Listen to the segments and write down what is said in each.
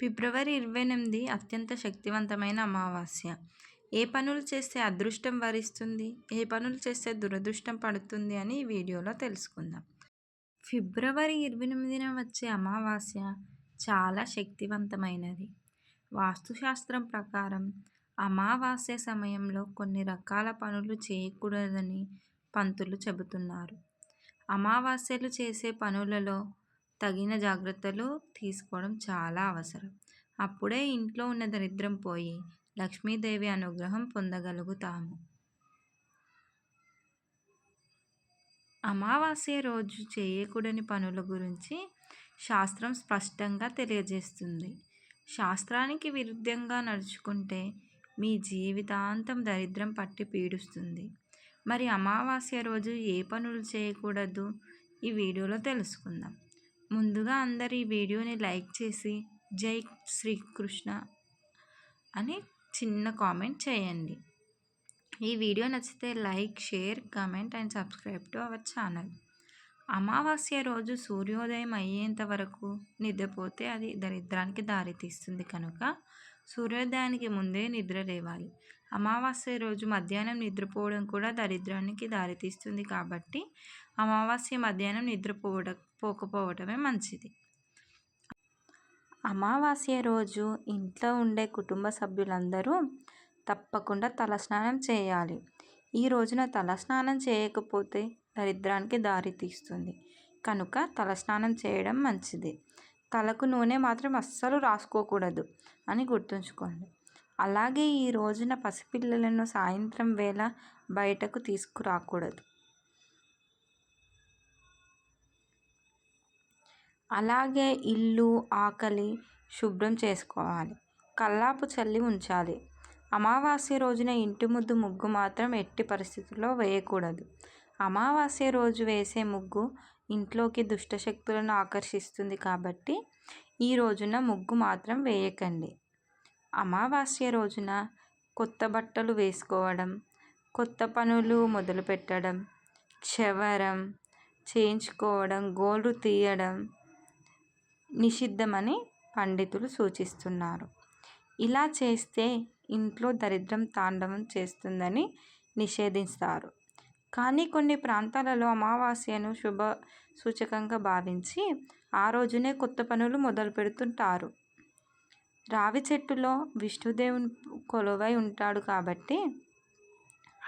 ఫిబ్రవరి ఇరవై ఎనిమిది అత్యంత శక్తివంతమైన అమావాస్య. ఏ పనులు చేస్తే అదృష్టం వరిస్తుంది? ఏ పనులు చేస్తే దురదృష్టం పడుతుంది అని ఈ వీడియోలో తెలుసుకుందాం. ఫిబ్రవరి ఇరవై ఎనిమిదిన వచ్చే అమావాస్య చాలా శక్తివంతమైనది. వాస్తుశాస్త్రం ప్రకారం అమావాస్య సమయంలో కొన్ని రకాల పనులు చేయకూడదని పంతులు చెబుతున్నారు. అమావాస్యలు చేసే పనులలో తగిన జాగ్రత్తలు తీసుకోవడం చాలా అవసరం. అప్పుడే ఇంట్లో ఉన్న దరిద్రం పోయి లక్ష్మీదేవి అనుగ్రహం పొందగలుగుతాము. అమావాస్య రోజు చేయకూడని పనుల గురించి శాస్త్రం స్పష్టంగా తెలియజేస్తుంది. శాస్త్రానికి విరుద్ధంగా నడుచుకుంటే మీ జీవితాంతం దరిద్రం పట్టి పీడుస్తుంది. మరి అమావాస్య రోజు ఏ పనులు చేయకూడదు? ఈ వీడియోలో తెలుసుకుందాం. ముందుగా అందరు ఈ వీడియోని లైక్ చేసి జై శ్రీకృష్ణ అని చిన్న కామెంట్ చేయండి. ఈ వీడియో నచ్చితే like share comment and subscribe to our channel. అమావాస్య రోజు సూర్యోదయం అయ్యేంత వరకు నిద్రపోతే అది దరిద్రానికి దారితీస్తుంది కనుక సూర్యోదయానికి ముందే నిద్ర లేవాలి. అమావాస్య రోజు మధ్యాహ్నం నిద్రపోవడం కూడా దరిద్రానికి దారితీస్తుంది కాబట్టి అమావాస్య మధ్యాహ్నం నిద్రపోవడం పోకపోవడమే మంచిది. అమావాస్య రోజు ఇంట్లో ఉండే కుటుంబ సభ్యులందరూ తప్పకుండా తలస్నానం చేయాలి. ఈ రోజున తలస్నానం చేయకపోతే దరిద్రానికి దారి తీస్తుంది. కనుక తలస్నానం చేయడం మంచిది. తలకు నూనె మాత్రం అస్సలు రాసుకోకూడదు అని గుర్తుంచుకోండి. అలాగే ఈ రోజున పసిపిల్లలను సాయంత్రం వేళ బయటకు తీసుకురాకూడదు. అలాగే ఇల్లు ఆకలి శుభ్రం చేసుకోవాలి. కల్లాపు చల్లి ఉంచాలి. అమావాస్య రోజున ఇంటి ముద్దు ముగ్గు మాత్రం ఎట్టి పరిస్థితుల్లో వేయకూడదు. అమావాస్య రోజు వేసే ముగ్గు ఇంట్లోకి దుష్టశక్తులను ఆకర్షిస్తుంది కాబట్టి ఈ రోజున ముగ్గు మాత్రం వేయకండి. అమావాస్య రోజున కొత్త బట్టలు వేసుకోవడం కొత్త పనులు మొదలుపెట్టడం క్షవరం చేయించుకోవడం గోళ్ళు తీయడం నిషిద్ధమని పండితులు సూచిస్తున్నారు. ఇలా చేస్తే ఇంట్లో దరిద్రం తాండవం చేస్తుందని నిషేధిస్తారు. కానీ కొన్ని ప్రాంతాలలో అమావాస్యను శుభ సూచకంగా భావించి ఆ రోజునే కొత్త పనులు మొదలు పెడుతుంటారు. రావి చెట్టులో విష్ణుదేవుని కొలువై ఉంటాడు కాబట్టి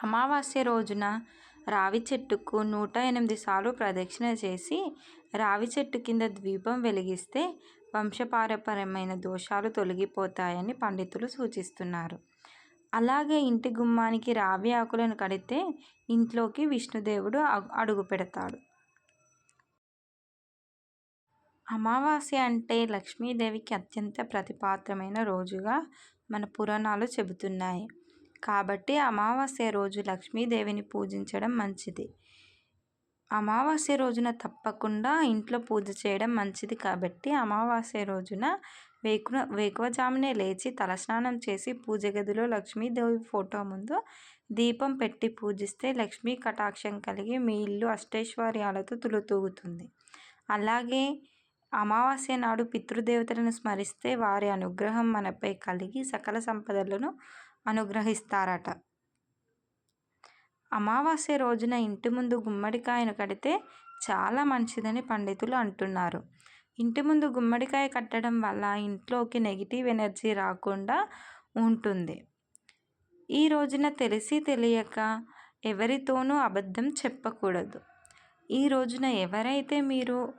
అమావాస్య రోజున రావి చెట్టుకు నూట ఎనిమిది సార్లు ప్రదక్షిణ చేసి రావి చెట్టు కింద ద్వీపం వెలిగిస్తే వంశపారపరమైన దోషాలు తొలగిపోతాయని పండితులు సూచిస్తున్నారు. అలాగే ఇంటి గుమ్మానికి రావి ఆకులను కడితే ఇంట్లోకి విష్ణుదేవుడు అడుగు పెడతాడు. అమావాస్య అంటే లక్ష్మీదేవికి అత్యంత ప్రతిపాత్రమైన రోజుగా మన పురాణాలు చెబుతున్నాయి. కాబట్టి అమావాస్య రోజు లక్ష్మీదేవిని పూజించడం మంచిది. అమావాస్య రోజున తప్పకుండా ఇంట్లో పూజ చేయడం మంచిది కాబట్టి అమావాస్య రోజున వేకున వేకువజామునే లేచి తలస్నానం చేసి పూజ గదిలో లక్ష్మీదేవి ఫోటో ముందు దీపం పెట్టి పూజిస్తే లక్ష్మీ కటాక్షం కలిగి మీ ఇల్లు అష్టైశ్వర్యాలతో తులుతూగుతుంది. అలాగే అమావాస్య నాడు పితృదేవతలను స్మరిస్తే వారి అనుగ్రహం మనపై కలిగి సకల సంపదలను అనుగ్రహిస్తారట. అమావాస్య రోజున ఇంటి ముందు గుమ్మడికాయను కడితే చాలా మంచిదని పండితులు అంటున్నారు. ఇంటి ముందు గుమ్మడికాయ కట్టడం వల్ల ఇంట్లోకి నెగిటివ్ ఎనర్జీ రాకుండా ఉంటుంది. ఈ రోజున తెలిసి తెలియక ఎవరితోనూ అబద్ధం చెప్పకూడదు. ఈ రోజున ఎవరైతే మీరు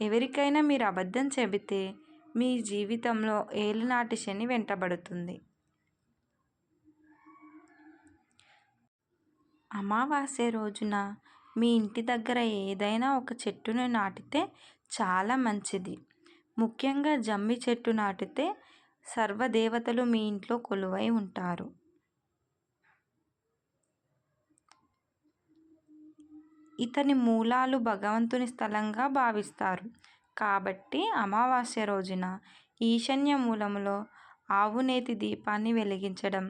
ఎవరికైనా మీరు అబద్ధం చెబితే మీ జీవితంలో ఏలినాటి శని వెంటబడుతుంది. అమావాస్య రోజున మీ ఇంటి దగ్గర ఏదైనా ఒక చెట్టును నాటితే చాలా మంచిది. ముఖ్యంగా జమ్మి చెట్టు నాటితే సర్వదేవతలు మీ ఇంట్లో కొలువై ఉంటారు. ఇతని మూలాలు భగవంతుని స్థలంగా భావిస్తారు. కాబట్టి అమావాస్య రోజున ఈశాన్య మూలంలో ఆవునేతి దీపాన్ని వెలిగించడం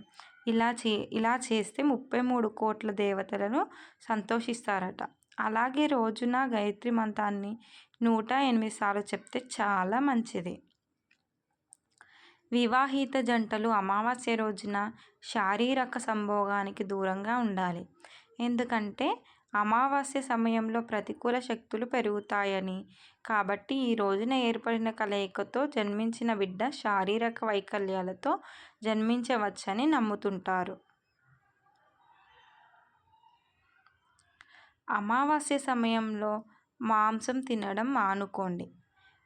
ఇలా చే ఇలా చేస్తే ముప్పై మూడు కోట్ల దేవతలను సంతోషిస్తారట అలాగే రోజున గాయత్రి మంత్రాన్ని నూట ఎనిమిది సార్లు చెప్తే చాలా మంచిది వివాహిత జంటలు అమావాస్య రోజున శారీరక సంభోగానికి దూరంగా ఉండాలి. ఎందుకంటే అమావాస్య సమయంలో ప్రతికూల శక్తులు పెరుగుతాయని. కాబట్టి ఈ రోజున ఏర్పడిన కలయికతో జన్మించిన బిడ్డ శారీరక వైకల్యాలతో జన్మించవచ్చని నమ్ముతుంటారు. అమావాస్య సమయంలో మాంసం తినడం మానుకోండి.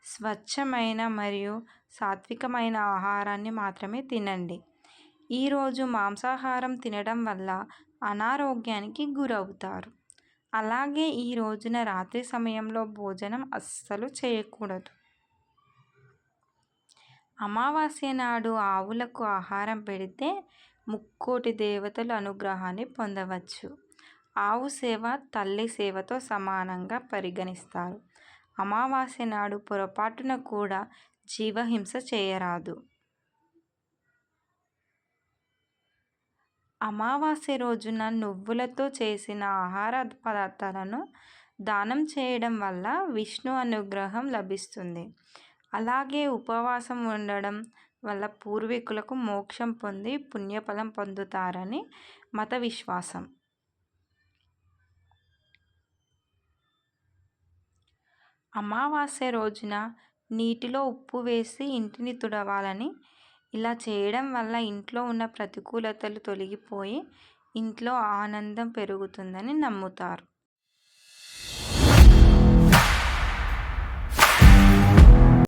స్వచ్ఛమైన మరియు సాత్వికమైన ఆహారాన్ని మాత్రమే తినండి. ఈరోజు మాంసాహారం తినడం వల్ల అనారోగ్యానికి గురవుతారు. అలాగే ఈ రోజున రాత్రి సమయంలో భోజనం అస్సలు చేయకూడదు. అమావాస్య నాడు ఆవులకు ఆహారం పెడితే ముక్కోటి దేవతల అనుగ్రహాన్ని పొందవచ్చు. ఆవు సేవ తల్లి సేవతో సమానంగా పరిగణిస్తారు. అమావాస్య నాడు పొరపాటున కూడా జీవహింస చేయరాదు. అమావాస్య రోజున నువ్వులతో చేసిన ఆహార పదార్థాలను దానం చేయడం వల్ల విష్ణు అనుగ్రహం లభిస్తుంది. అలాగే ఉపవాసం ఉండడం వల్ల పూర్వీకులకు మోక్షం పొంది పుణ్యఫలం పొందుతారని మత విశ్వాసం. అమావాస్య రోజున నీటిలో ఉప్పు వేసి ఇంటిని తుడవాలని. ఇలా చేయడం వల్ల ఇంట్లో ఉన్న ప్రతికూలతలు తొలగిపోయి ఇంట్లో ఆనందం పెరుగుతుందని నమ్ముతారు.